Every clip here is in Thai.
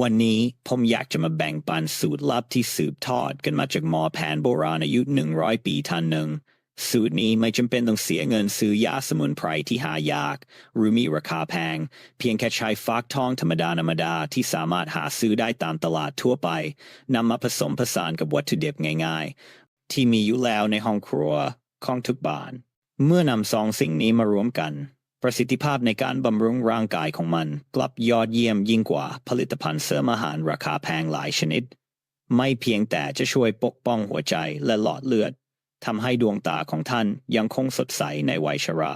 วันนี้ผมอยากจะมาแบ่งปันสูตรลับที่สืบทอดกันมาจากหมอแผนโบราณอายุหนึ่งร้อยปีท่านหนึ่ง สูตรนี้ไม่จำเป็นต้องเสียเงินซื้อยาสมุนไพรที่หายาก หรือมีราคาแพง เพียงแค่ใช้ฟักทองธรรมดาธรรมดาที่สามารถหาซื้อได้ตามตลาดทั่วไปนำมาผสมผสานกับวัตถุดิบง่ายๆ ที่มีอยู่แล้วในห้องครัวของทุกบ้าน เมื่อนำสองสิ่งนี้มารวมกัน ประสิทธิภาพในการบำรุงร่างกายของมันกลับยอดเยี่ยมยิ่งกว่าผลิตภัณฑ์เสริมอาหารราคาแพงหลายชนิด ไม่เพียงแต่จะช่วยปกป้องหัวใจและหลอดเลือดทำให้ดวงตาของท่านยังคงสดใสในวัยชรา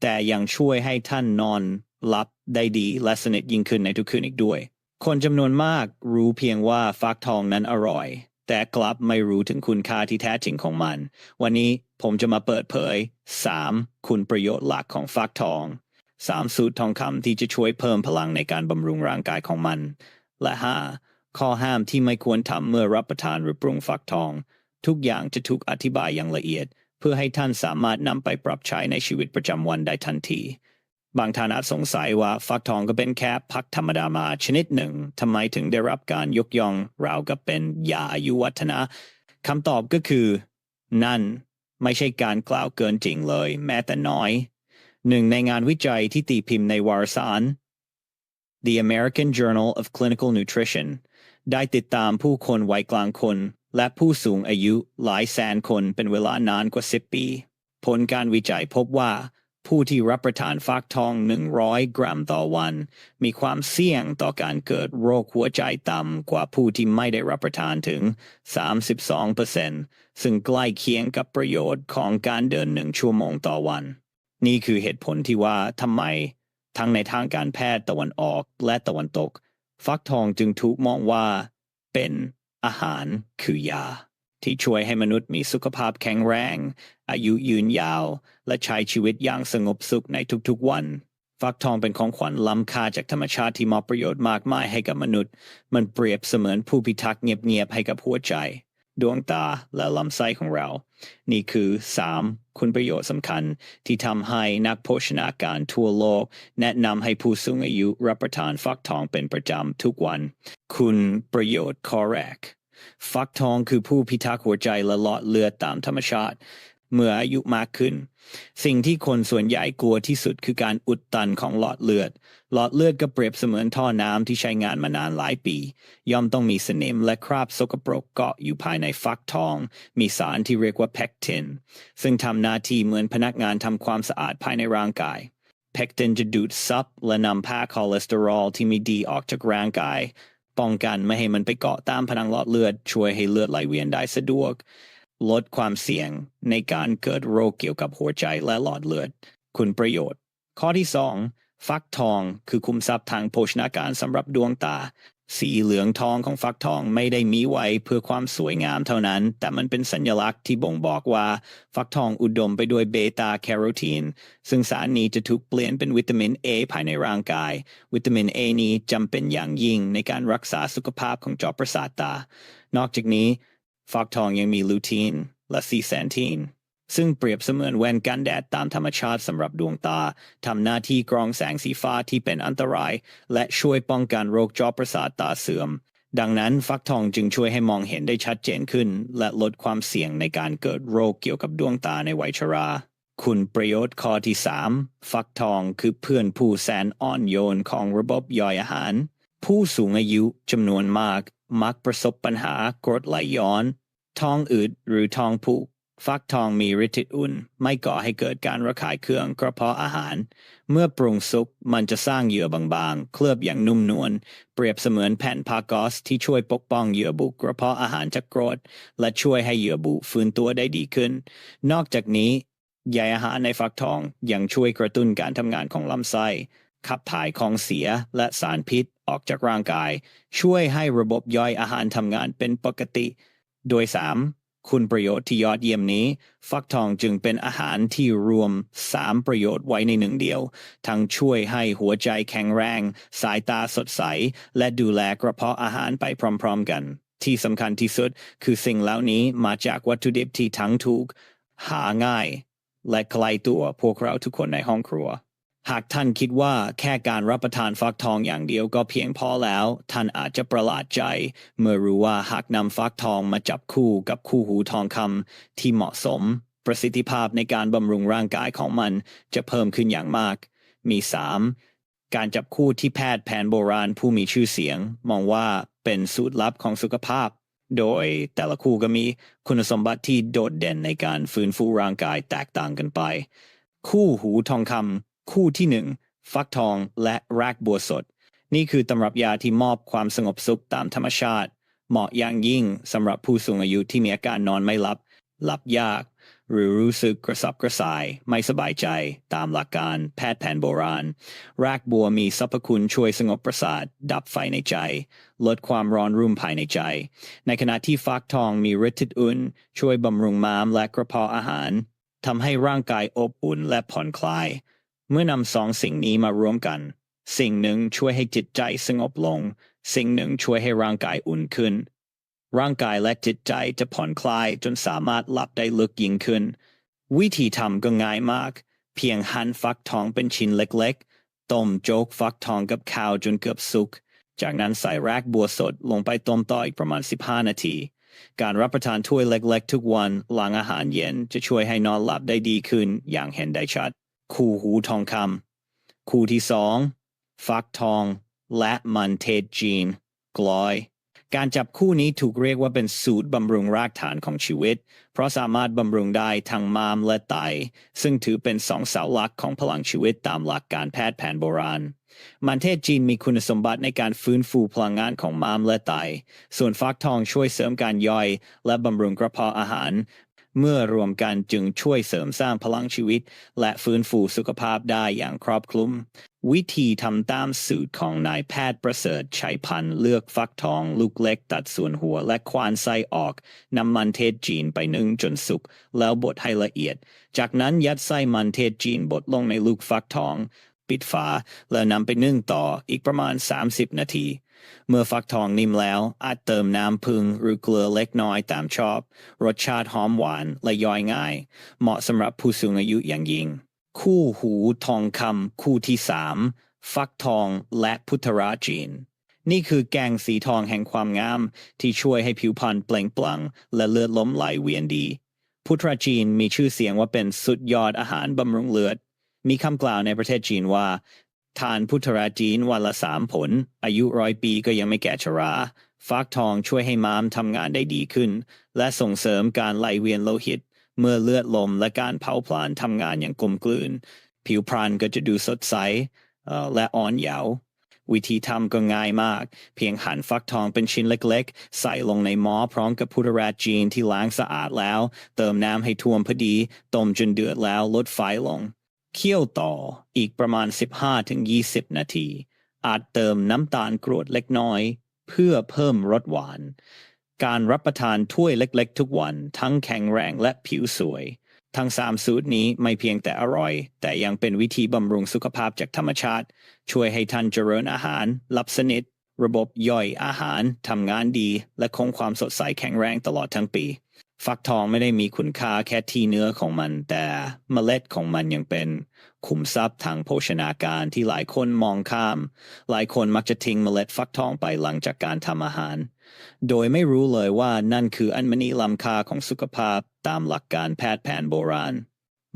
แต่ยังช่วยให้ท่านนอนหลับได้ดีและสนิทยิ่งขึ้นในทุกคืนอีกด้วย คนจำนวนมากรู้เพียงว่าฟักทองนั้นอร่อย แต่กลับไม่รู้ถึงคุณค่าที่แท้จริงของมัน วันนี้ ผมจะมาเปิดเผย 3. คุณประโยชน์หลักของฟักทอง 3. สูตรทองคำที่จะช่วยเพิ่มพลังในการบำรุงร่างกายของมัน และ 5. ข้อห้ามที่ไม่ควรทำเมื่อรับประทานหรือปรุงฟักทอง ทุกอย่างจะถูกอธิบายอย่างละเอียด เพื่อให้ท่านสามารถนำไปปรับใช้ในชีวิตประจำวันได้ทันที บางท่านอาจสงสัยว่าฟักทองก็เป็นแค่ผักธรรมดามาชนิดหนึ่งทำไมถึงได้รับการยกย่องราวกับเป็นยาอายุวัฒนะคำตอบก็คือ นั่น ไม่ใช่การกล่าวเกินจริงเลย แม้แต่น้อย หนึ่งในงานวิจัยที่ตีพิมพ์ในวารสาร The American Journal of Clinical Nutrition ได้ติดตามผู้คนวัยกลางคน และผู้สูงอายุหลายแสนคนเป็นเวลานานกว่า 10 ปี ผลการวิจัยพบว่า ผู้ที่รับประทานฟักทอง 100 กรัมต่อวัน มีความเสี่ยงต่อการเกิดโรคหัวใจต่ำกว่าผู้ที่ไม่ได้รับประทานถึง 32% ซึ่งใกล้เคียงกับประโยชน์ของการเดินหนึ่งชั่วโมงต่อวัน นี่คือเหตุผลที่ว่าทำไมทั้งในทางการแพทย์ตะวันออกและตะวันตก ฟักทองจึงถูกมองว่า เป็นอาหารคือยา ที่ช่วยให้มนุษย์มีสุขภาพแข็งแรง อายุยืนยาว และใช้ชีวิตอย่างสงบสุขในทุกๆวัน ฟักทองเป็นของขวัญล้ำค่าจากธรรมชาติที่มอบประโยชน์มากมายให้กับมนุษย์ มันเปรียบเสมือนผู้พิทักษ์เงียบๆให้กับหัวใจ ดวงตาและลำไส้ของเรา นี่คือ 3. คุณประโยชน์สำคัญที่ทำให้นักโภชนาการทั่วโลก แนะนำให้ผู้สูงอายุรับประทานฟักทองเป็นประจำทุกวัน คุณประโยชน์ข้อแรกฟักทองคือผู้พิทักษ์หัวใจและหลอดเลือดตามธรรมชาติ เมื่ออายุมากขึ้น สิ่งที่คนส่วนใหญ่กลัวที่สุดคือการอุดตันของหลอดเลือด หลอดเลือดก็เปรียบเสมือนท่อน้ำที่ใช้งานมานานหลายปี ย่อมต้องมีสนิมและคราบสกปรกเกาะอยู่ภายในฟักทอง มีสารที่เรียกว่าเพคติน ซึ่งทำหน้าที่เหมือนพนักงานทำความสะอาดภายในร่างกายเพคตินจะดูดซับและนำพาคอเลสเตอรอลที่ม่ดีออกจากร่างกาย ป้องกันไม่ให้มันไปเกาะตามผนังหลอดเลือดช่วยให้เลือดไหลเวียนได้สะดวก ลดความเสี่ยงในการเกิดโรคเกี่ยวกับหัวใจและหลอดเลือด คุณประโยชน์ ข้อที่ 2 ฟักทองคือคุมทรัพย์ทางโภชนาการสำหรับดวงตา สีเหลืองทองของฟักทองไม่ได้มีไว้เพื่อความสวยงามเท่านั้น แต่มันเป็นสัญลักษณ์ที่บ่งบอกว่า ฟักทองอุดมไปด้วยเบต้าแคโรทีน ซึ่งสารนี้จะถูกเปลี่ยนเป็นวิตามิน A ภายในร่างกาย วิตามิน A นี้จำเป็นอย่างยิ่งในการรักษาสุขภาพของจอประสาทตา นอกจากนี้ ฟักทองยังมีลูทีนและซีแซนทีน ซึ่งเปรียบเสมือนแว่นกันแดดตามธรรมชาติสำหรับดวงตาทำหน้าที่กรองแสงสีฟ้าที่เป็นอันตราย และช่วยป้องกันโรคจอประสาทตาเสื่อม ดังนั้นฟักทองจึงช่วยให้มองเห็นได้ชัดเจนขึ้น และลดความเสี่ยงในการเกิดโรคเกี่ยวกับดวงตาในวัยชราคุณประโยชน์ข้อที่ 3 ฟักทองคือเพื่อนผู้แสนอ่อนโยนของระบบย่อยอาหาร ผู้สูงอายุจำนวนมาก มักประสบปัญหากรดไหลย้อน ท้องอืดหรือท้องผูก ฟักทองมีฤทธิ์อุ่น ไม่ก่อให้เกิดการระคายเคืองกระเพาะอาหาร เมื่อปรุงสุกมันจะสร้างเหยื่อบางๆ เคลือบอย่างนุ่มนวล เปรียบเสมือนแผ่นผ้ากอซที่ช่วยปกป้องเหยื่อบุกระเพาะอาหารจากกรด และช่วยให้เหยื่อบุฟื้นตัวได้ดีขึ้น นอกจากนี้ใยอาหารในฟักทองยังช่วยกระตุ้นการทำงานของลำไส้ ขับถ่ายของเสียและสารพิษออกจากร่างกาย ช่วยให้ระบบย่อยอาหารทำงานเป็นปกติ โดย 3. คุณประโยชน์ที่ยอดเยี่ยมนี้ ฟักทองจึงเป็นอาหารที่รวม 3 ประโยชน์ไว้ในหนึ่งเดียว ทั้งช่วยให้หัวใจแข็งแรง สายตาสดใส และดูแลกระเพาะอาหารไปพร้อมๆกัน ที่สำคัญที่สุดคือสิ่งเหล่านี้มาจากวัตถุดิบที่ทั้งถูก หาง่าย และไกลตัวพวกเราทุกคนในห้องครัว หากท่านคิดว่าแค่การรับประทานฟักทองอย่างเดียวก็เพียงพอแล้ว ท่านอาจจะประหลาดใจ เมื่อรู้ว่าหากนำฟักทองมาจับคู่กับคู่หูทองคำที่เหมาะสม ประสิทธิภาพในการบำรุงร่างกายของมันจะเพิ่มขึ้นอย่างมาก มี 3. การจับคู่ที่แพทย์แผนโบราณผู้มีชื่อเสียง มองว่าเป็นสูตรลับของสุขภาพ โดยแต่ละคู่ก็มีคุณสมบัติที่โดดเด่นในการฟื้นฟูร่างกายแตกต่างกันไป คู่หูทองคำ คู่ที่หนึ่งฟักทองและรากบัวสด นี่คือตำรับยาที่มอบความสงบสุขตามธรรมชาติ เหมาะอย่างยิ่งสำหรับผู้สูงอายุที่มีอาการนอนไม่หลับ หลับยาก หรือรู้สึกกระสับกระส่าย ไม่สบายใจ ตามหลักการแพทย์แผนโบราณ รากบัวมีสรรพคุณช่วยสงบประสาท ดับไฟในใจ ลดความร้อนรุ่มภายในใจ ในขณะที่ฟักทองมีฤทธิ์อุ่น ช่วยบำรุงม้ามและกระเพาะอาหารทำให้ร่างกายอบอุ่นและผ่อนคลาย เมื่อนำสองสิ่งนี้มารวมกัน สิ่งหนึ่งช่วยให้จิตใจสงบลง สิ่งหนึ่งช่วยให้ร่างกายอุ่นขึ้น ร่างกายและจิตใจจะผ่อนคลายจนสามารถหลับได้ลึกยิ่งขึ้น วิธีทำก็ง่ายมาก เพียงหั่นฟักทองเป็นชิ้นเล็กๆ ต้มโจ๊กฟักทองกับข้าวจนเกือบสุก จากนั้นใส่รากบัวสดลงไปต้มต่ออีกประมาณ 15 นาทีการรับประทานถ้วยเล็ก ๆ ทุกวันหลังอาหารเย็นจะช่วยให้นอนหลับได้ดีขึ้นอย่างเห็นได้ชัด คู่หูทองคำคู่ที่สองฟักทอง และมันเทศจีน กลอย การจับคู่นี้ถูกเรียกว่าเป็นสูตรบำรุงรากฐานของชีวิต เพราะสามารถบำรุงได้ทั้งม้ามและไต ซึ่งถือเป็นสองเสาหลักของพลังชีวิตตามหลักการแพทย์แผนโบราณมันเทศจีนมีคุณสมบัติในการฟื้นฟูพลังงานของม้ามและไต ส่วนฟักทองช่วยเสริมการย่อย และบำรุงกระเพาะอาหาร เมื่อรวมกันจึงช่วยเสริมสร้างพลังชีวิต และฟื้นฟูสุขภาพได้อย่างครอบคลุม วิธีทำตามสูตรของนายแพทย์ประเสริฐชัยพันธ์เลือกฟักทอง ลูกเล็กตัดส่วนหัวและควานไส้ออกนำมันเทศจีนไปนึ่งจนสุกแล้วบดให้ละเอียด จากนั้นยัดไส้มันเทศจีนบดลงในลูกฟักทอง ปิดฝาแล้วนำไปนึ่งต่ออีกประมาณ 30 นาที เมื่อฟักทองนิ่มแล้วอาจเติมน้ำพึ่งหรือเกลือเล็กน้อยตามชอบ รสชาติหอมหวานและย่อยง่าย เหมาะสำหรับผู้สูงอายุอย่างยิ่ง คู่หูทองคำคู่ที่สามฟักทองและพุทธราจีน นี่คือแกงสีทองแห่งความงาม ที่ช่วยให้ผิวพรรณเปล่งปลั่งและเลือดล้มไหลเวียนดี พุทธราจีนมีชื่อเสียงว่าเป็นสุดยอดอาหารบำรุงเลือด มีคำกล่าวในประเทศจีนว่า ทานพุทธราจีนวันละสามผล อายุร้อยปีก็ยังไม่แก่ชราฟักทองช่วยให้ม้ามทำงานได้ดีขึ้น และส่งเสริมการไหลเวียนโลหิต เมื่อเลือดลมและการเผาผลาญทำงานอย่างกลมกลืน ผิวพรรณก็จะดูสดใสและอ่อนเยาว์วิธีทำก็ง่ายมาก เพียงหั่นฟักทองเป็นชิ้นเล็กๆ ใส่ลงในหม้อพร้อมกับพุทธราจีนที่ล้างสะอาดแล้ว เติมน้ำให้ท่วมพอดี ต้มจนเดือดแล้วลดไฟลง เคี่ยวต่ออีกประมาณ 15-20 นาที อาจเติมน้ำตาลกรวดเล็กน้อย เพื่อเพิ่มรสหวาน การรับประทานถ้วยเล็กๆ ทุกวัน ทั้งแข็งแรงและผิวสวย ทั้งสามสูตรนี้ไม่เพียงแต่อร่อย แต่ยังเป็นวิธีบำรุงสุขภาพจากธรรมชาติ ช่วยให้ท่านเจริญอาหารหลับสนิท ระบบย่อยอาหารทำงานดี และคงความสดใสแข็งแรงตลอดทั้งปี ฟักทองไม่ได้มีคุณค่าแค่ที่เนื้อของมัน แต่เมล็ดของมันยังเป็นขุมทรัพย์ทางโภชนาการที่หลายคนมองข้าม หลายคนมักจะทิ้งเมล็ดฟักทองไปหลังจากการทำอาหาร โดยไม่รู้เลยว่านั่นคืออันมณีล้ำค่าของสุขภาพตามหลักการแพทย์แผนโบราณ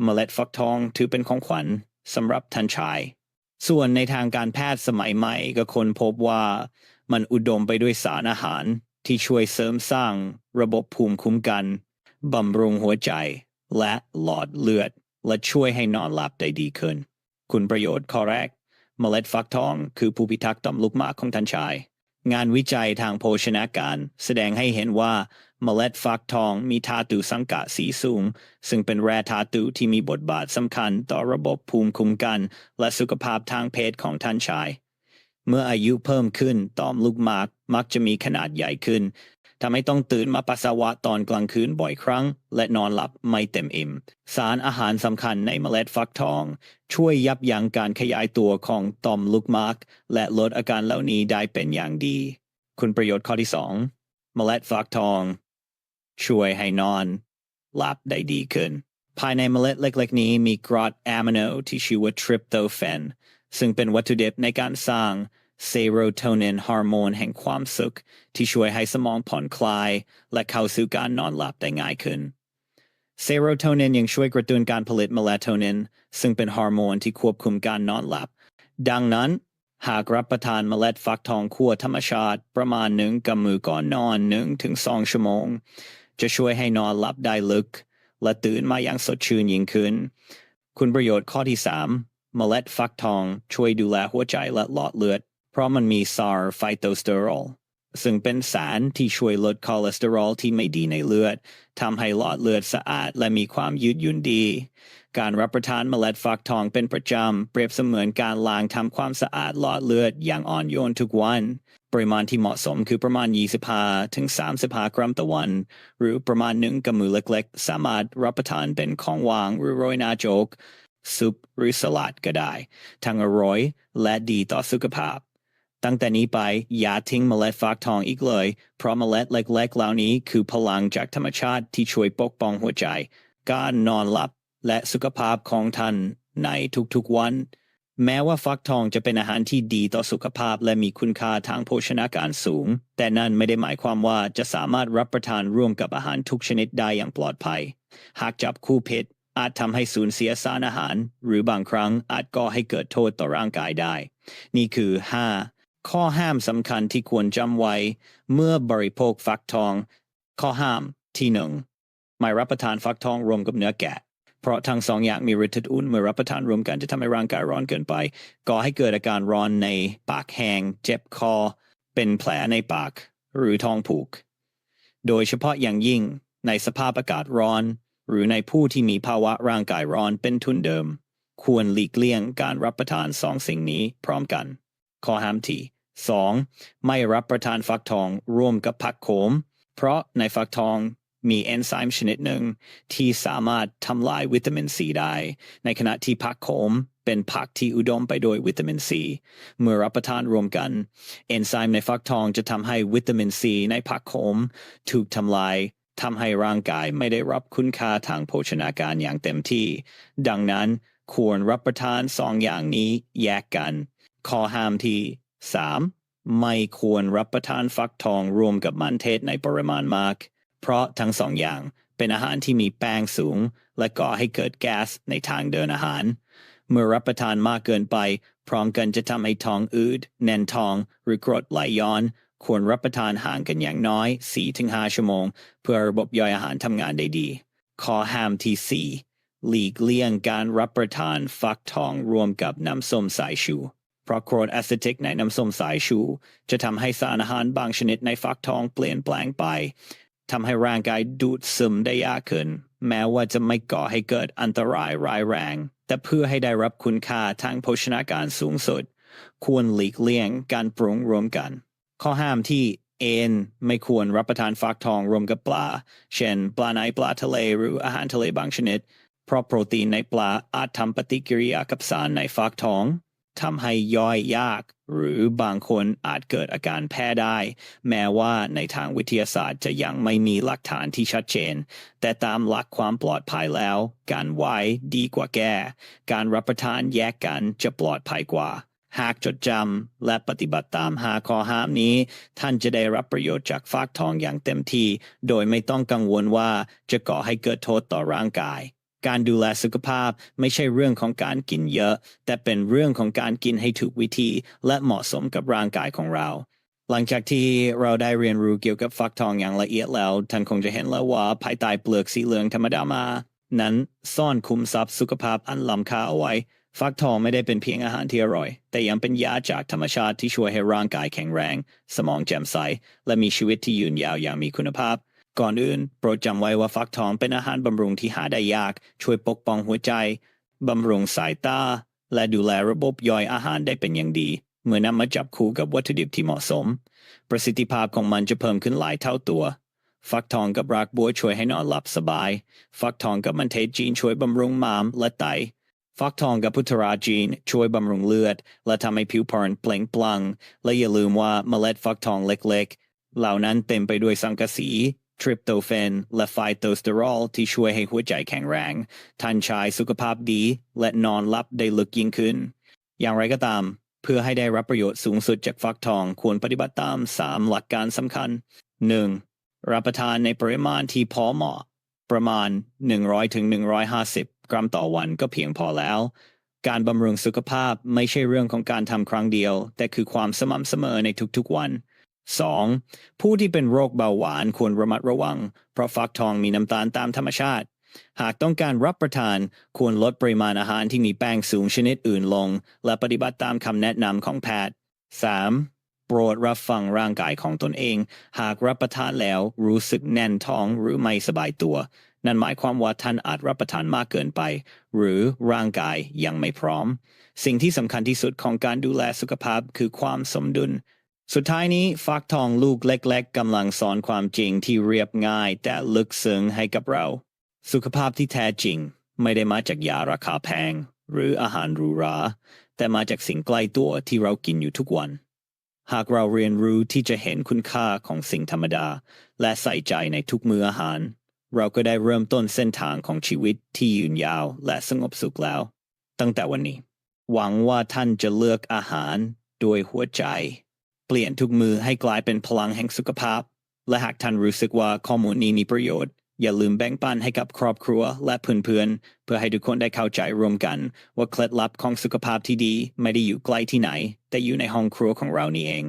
เมล็ดฟักทองถือเป็นของขวัญสำหรับท่านชาย ส่วนในทางการแพทย์สมัยใหม่ก็คนพบว่ามันอุดมไปด้วยสารอาหาร ที่ช่วยเสริมสร้างระบบภูมิคุ้มกัน บำรุงหัวใจ และหลอดเลือด และช่วยให้นอนหลับได้ดีขึ้น คุณประโยชน์ข้อแรก เมล็ดฟักทองคือผู้พิทักษ์ต่อมลูกหมากของท่านชาย งานวิจัยทางโภชนาการ แสดงให้เห็นว่าเมล็ดฟักทองมีธาตุสังกะสีสูง ซึ่งเป็นแร่ธาตุที่มีบทบาทสำคัญต่อระบบภูมิคุ้มกัน และสุขภาพทางเพศของท่านชาย เมื่ออายุเพิ่มขึ้นต่อมลูกหมากมักจะมีขนาดใหญ่ขึ้นทำให้ต้องตื่นมาปัสสาวะตอนกลางคืนบ่อยครั้ง และนอนหลับไม่เต็มอิ่ม สารอาหารสำคัญในเมล็ดฟักทอง ช่วยยับยั้งการขยายตัวของต่อมลูกหมาก และลดอาการเหล่านี้ได้เป็นอย่างดี คุณประโยชน์ข้อที่สองเมล็ดฟักทอง ช่วยให้นอน หลับได้ดีขึ้น ภายในเมล็ดเล็ก ๆ นี้มีกรดอะมิโนที่ชื่อว่าทริปโตแฟน ซึ่งเป็นวัตถุดิบในการสร้างเซโรโทนินฮอร์โมนแห่งความสุข ที่ช่วยให้สมองผ่อนคลาย และเข้าสู่การนอนหลับได้ง่ายขึ้นเซโรโทนินยังช่วยกระตุ้นการผลิตเมลาโทนิน ซึ่งเป็นฮอร์โมนที่ควบคุมการนอนหลับ ดังนั้น หากรับประทานเมล็ดฟักทองคั่วธรรมชาติ ประมาณหนึ่งกำมือก่อนนอนหนึ่งถึงสองชั่วโมง จะช่วยให้นอนหลับได้ลึก และตื่นมาอย่างสดชื่นยิ่งขึ้น คุณประโยชน์ข้อที่ 3 เมล็ดฟักทองช่วยดูแลหัวใจและหลอดเลือด เพราะมันมีซารไฟโตสเตอรอลซึ่งเป็นสารที่ช่วยลดคอเลสเตอรอลที่ไม่ดีในเลือดทำให้หลอดเลือดสะอาดและมีความยืดหยุ่นดี การรับประทานเมล็ดฟักทองเป็นประจำ เปรียบเสมือนการล้างทำความสะอาดหลอดเลือดอย่างอ่อนโยนทุกวัน ปริมาณที่เหมาะสมคือประมาณ 25 ถึง 35 กรัมต่อวัน หรือประมาณหนึ่งกำมือเล็กๆ สามารถรับประทานเป็นของวางหรือโรยหน้าโจ๊ก ซุปหรือสลัดก็ได้ ทั้งอร่อยและดีต่อสุขภาพ ตั้งแต่นี้ไปอย่าทิ้งเมล็ดฟักทองอีกเลย เพราะเมล็ดเล็กๆเหล่านี้คือพลังจากธรรมชาติที่ช่วยปกป้องหัวใจ การนอนหลับและสุขภาพของท่านในทุกๆวัน แม้ว่าฟักทองจะเป็นอาหารที่ดีต่อสุขภาพและมีคุณค่าทางโภชนาการสูง แต่นั่นไม่ได้หมายความว่าจะสามารถรับประทานร่วมกับอาหารทุกชนิดได้อย่างปลอดภัย หากจับคู่ผิด อาจทำให้สูญเสียสารอาหาร หรือบางครั้งอาจก่อให้เกิดโทษต่อร่างกายได้ นี่คือ 5 ข้อห้ามสำคัญที่ควรจำไว้ เมื่อบริโภคฟักทอง ข้อห้ามที่หนึ่งไม่รับประทานฟักทองรวมกับเนื้อแกะ เพราะทั้งสองอย่างมีฤทธิ์อุ่นเมื่อรับประทานรวมกันจะทำให้ร่างกายร้อนเกินไป ก่อให้เกิดอาการร้อนในปากแห้งเจ็บคอ เป็นแผลในปาก หรือท้องผูก โดยเฉพาะอย่างยิ่งในสภาพอากาศร้อน หรือในผู้ที่มีภาวะร่างกายร้อนเป็นทุนเดิม ควรหลีกเลี่ยงการรับประทานสองสิ่งนี้พร้อมกัน ข้อห้ามที่ 2. ไม่รับประทานฟักทองร่วมกับผักโขม เพราะในฟักทองมีเอนไซม์ชนิดหนึ่ง ที่สามารถทำลายวิตามินซีได้ ในขณะที่ผักโขมเป็นผักที่อุดมไปด้วยวิตามินซีเมื่อรับประทานรวมกัน เอนไซม์ในฟักทองจะทำให้วิตามินซีในผักโขมถูกทำลาย ทำให้ร่างกายไม่ได้รับคุณค่าทางโภชนาการอย่างเต็มที่ ดังนั้นควรรับประทานสองอย่างนี้แยกกัน ข้อห้ามที่ 3. ไม่ควรรับประทานฟักทองรวมกับมันเทศในปริมาณมาก เพราะทั้งสองอย่างเป็นอาหารที่มีแป้งสูง และก่อให้เกิดแก๊สในทางเดินอาหาร เมื่อรับประทานมากเกินไป พร้อมกันจะทำให้ท้องอืด แน่นท้อง หรือกรดไหลย้อน ควรรับประทานห่างกันอย่างน้อย 4-5 ชั่วโมง เพื่อระบบย่อยอาหารทำงานได้ดี ข้อห้ามที่ 4 หลีกเลี่ยงการรับประทานฟักทองรวมกับน้ำส้มสายชู เพราะโครดแอซิติกในน้ำส้มสายชู จะทำให้สารอาหารบางชนิดในฟักทองเปลี่ยนแปลงไปทำให้ร่างกายดูดซึมได้ยากขึ้น แม้ว่าจะไม่ก่อให้เกิดอันตรายร้ายแรง แต่เพื่อให้ได้รับคุณค่าทางโภชนาการสูงสุด ควรหลีกเลี่ยงการปรุงรวมกัน ข้อห้ามที่เอนไม่ควรรับประทานฟักทองรวมกับปลา เช่น ปลาในปลาทะเลหรืออาหารทะเลบางชนิด เพราะโปรตีนในปลาอาจทำปฏิกิริยากับสารในฟักทองทำให้ย่อยยาก หรือบางคนอาจเกิดอาการแพ้ได้ แม้ว่าในทางวิทยาศาสตร์จะยังไม่มีหลักฐานที่ชัดเจน แต่ตามหลักความปลอดภัยแล้ว การไว้ดีกว่าแก้ การรับประทานแยกกันจะปลอดภัยกว่า หากจดจำและปฏิบัติตามหาข้อห้ามนี้ ท่านจะได้รับประโยชน์จากฟักทองอย่างเต็มที่ โดยไม่ต้องกังวลว่าจะก่อให้เกิดโทษต่อร่างกาย การดูแลสุขภาพไม่ใช่เรื่องของการกินเยอะ แต่เป็นเรื่องของการกินให้ถูกวิธี และเหมาะสมกับร่างกายของเราหลังจากที่เราได้เรียนรู้เกี่ยวกับฟักทองอย่างละเอียดแล้ว ท่านคงจะเห็นแล้วว่าภายใต้เปลือกสีเหลืองธรรมดามา นั้นซ่อนคุมทรัพย์สุขภาพอันล้ำค่าเอาไว้ ฟักทองไม่ได้เป็นเพียงอาหารที่อร่อย แต่ยังเป็นยาจากธรรมชาติที่ช่วยให้ร่างกายแข็งแรง สมองแจ่มใส และมีชีวิตที่ยืนยาวอย่างมีคุณภาพ ก่อนอื่น โปรดจำไว้ว่าฟักทองเป็นอาหารบำรุงที่หาได้ยาก ช่วยปกป้องหัวใจบำรุงสายตาและดูแลระบบย่อยอาหารได้เป็นอย่างดี เมื่อนำมาจับคู่กับวัตถุดิบที่เหมาะสม ประสิทธิภาพของมันจะเพิ่มขึ้นหลายเท่าตัวฟักทองกับรากบัวช่วยให้นอนหลับสบาย ฟักทองกับมันเทศจีนช่วยบำรุงม้ามและไต ฟักทองกับพุทราจีน ช่วยบำรุงเลือด และทำให้ผิวพรรณเปล่งปลั่ง และอย่าลืมว่าเมล็ดฟักทองเล็กๆ เหล่านั้นเต็มไปด้วยสังกะสี ทริปโตเฟน และไฟโตสเตอรอลที่ช่วยให้หัวใจแข็งแรง ท่านชายสุขภาพดี และนอนหลับได้ลึกยิ่งขึ้น อย่างไรก็ตาม เพื่อให้ได้รับประโยชน์สูงสุดจากฟักทองควรปฏิบัติตาม 3 หลักการสำคัญ 1. รับประทานในปริมาณที่พอเหมาะ ประมาณ 100-150 กรัมต่อวันก็เพียงพอแล้ว การบำรุงสุขภาพไม่ใช่เรื่องของการทำครั้งเดียว แต่คือความสม่ำเสมอในทุกๆวัน 2. ผู้ที่เป็นโรคเบาหวานควรระมัดระวัง เพราะฟักทองมีน้ำตาลตามธรรมชาติ หากต้องการรับประทานควรลดปริมาณอาหารที่มีแป้งสูงชนิดอื่นลง และปฏิบัติตามคำแนะนำของแพทย์ 3. โปรดรับฟังร่างกายของตนเอง หากรับประทานแล้วรู้สึกแน่นท้องหรือไม่สบายตัว นั่นหมายความว่าท่านอาจรับประทานมากเกินไป หรือร่างกายยังไม่พร้อม สิ่งที่สำคัญที่สุดของการดูแลสุขภาพคือความสมดุล สุดท้ายนี้ฟักทองลูกเล็ก ๆกำลังสอนความจริงที่เรียบง่าย แต่ลึกซึ้งให้กับเรา สุขภาพที่แท้จริง ไม่ได้มาจากยาราคาแพง หรืออาหารหรูหราแต่มาจากสิ่งใกล้ตัวที่เรากินอยู่ทุกวันหากเราเรียนรู้ที่จะเห็นคุณค่าของสิ่งธรรมดา และใส่ใจในทุกมื้ออาหาร เราก็ได้เริ่มต้นเส้นทางของชีวิตที่ยืนยาวและสงบสุขแล้ว ตั้งแต่วันนี้ หวังว่าท่านจะเลือกอาหารด้วยหัวใจ เปลี่ยนทุกมือให้กลายเป็นพลังแห่งสุขภาพ และหากท่านรู้สึกว่าข้อมูลนี้มีประโยชน์ อย่าลืมแบ่งปันให้กับครอบครัวและเพื่อนๆเพื่อให้ทุกคนได้เข้าใจร่วมกัน ว่าเคล็ดลับของสุขภาพที่ดีไม่ได้อยู่ใกลที่ไหน แต่อยู่ในห้องครัวของเรานี่เอง